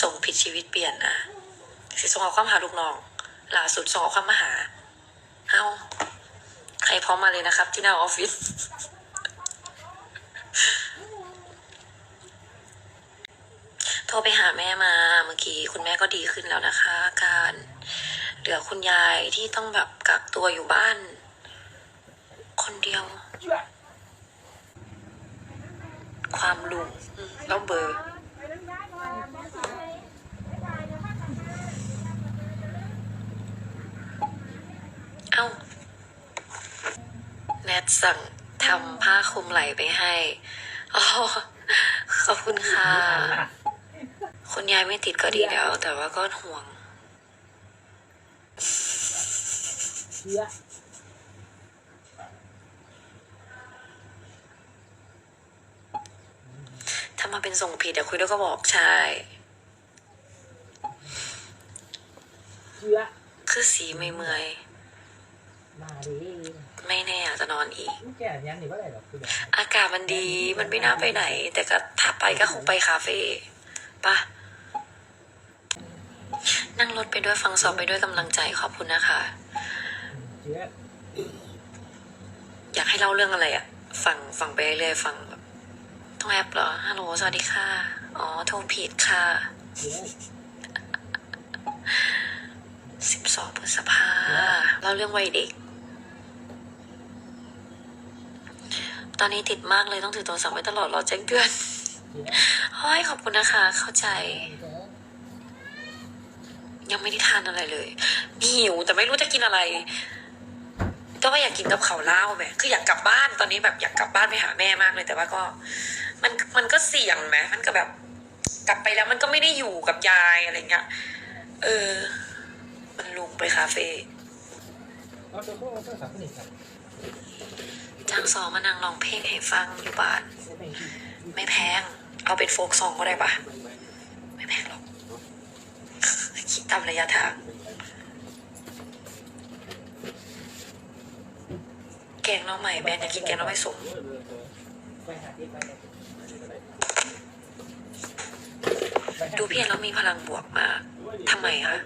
ส่งผิดชีวิตเปลี่ยนนะสิส่งเอาความหาลูกน้องล่าสุดส่งเอาความมาหาเอาใครพร้อมมาเลยนะครับ ที่หน้าออฟฟิศโทรไปหาแม่มาเมื่อกี้คุณแม่ก็ดีขึ้นแล้วนะคะอาการเหลือคุณยายที่ต้องแบบกักตัวอยู่บ้าน คนเดียว ความลุงแล้วเบอร์ เอ้า แนท สั่งทำผ้าคลุมไหล่ไปให้อ๋อขอบคุณค่ะ คุณยายไม่ติดก็ดีแล้ว แต่ว่าก็ห่วงเชื้อถ้ามาเป็นส่งผิดเดี๋ยวคุยด้วยก็บอกใช่เชื้อคือสีไม่เมื่อยมาดิไม่แน่ อาจจะนอนอีกลูกแก่ยังหรือว่าอะไรหรอกคือแบบอากาศมันดีมันไม่น่าไปไหน แต่ก็ถ้าไปก็คงไปคาเฟ่ปะนั่งรถไปด้วยฟังสอบไปด้วยกำลังใจขอบคุณนะคะเชื้ออยากให้เล่าเรื่องอะไรอะฟังฟังไปเรื่อยๆฟังแบบต้องแอปเหรอฮัลโหลสวัสดีค่ะ อ๋อโทรผิดค่ะเชื้อสิบสองพฤษภาเล่าเรื่องวัยเด็ก ตอนนี้ติดมากเลยต้องถือโทรศัพท์ไว้ตลอดรอแจ้งเตือนเชื้อเฮ้ยขอบคุณนะคะ เข้าใจเชื้อยังไม่ได้ทานอะไรเลยหิวแต่ไม่รู้จะกินอะไร ก็ว่าอยากกินกับเขาวเล่าวแหมคืออยากกลับบ้านตอนนี้แบบอยากกลับบ้านไปหาแม่มากเลยแต่ว่าก็ มันมันก็เสี่ยงไหมมันก็แบบ กลับไปแล้วมันก็ไม่ได้อยู่กับยายอะไรเงี้ยเออ มันลุงไปคาเฟ่ เอาตังสับสนิทกันจ้างซอมานั่งร้องเพลงให้ฟังอยู่บ้าน ไม่แพง เอาเป็นโฟกซองก็ได้ปะไม่แพงหรอก คิดตามระยะทาง แกงน้องใหม่แม่จะกินแกงน้องใหม่สมไปหาที่ไปเลยดูพี่เอ็นแล้วมีพลังบวกมากทำไมคะ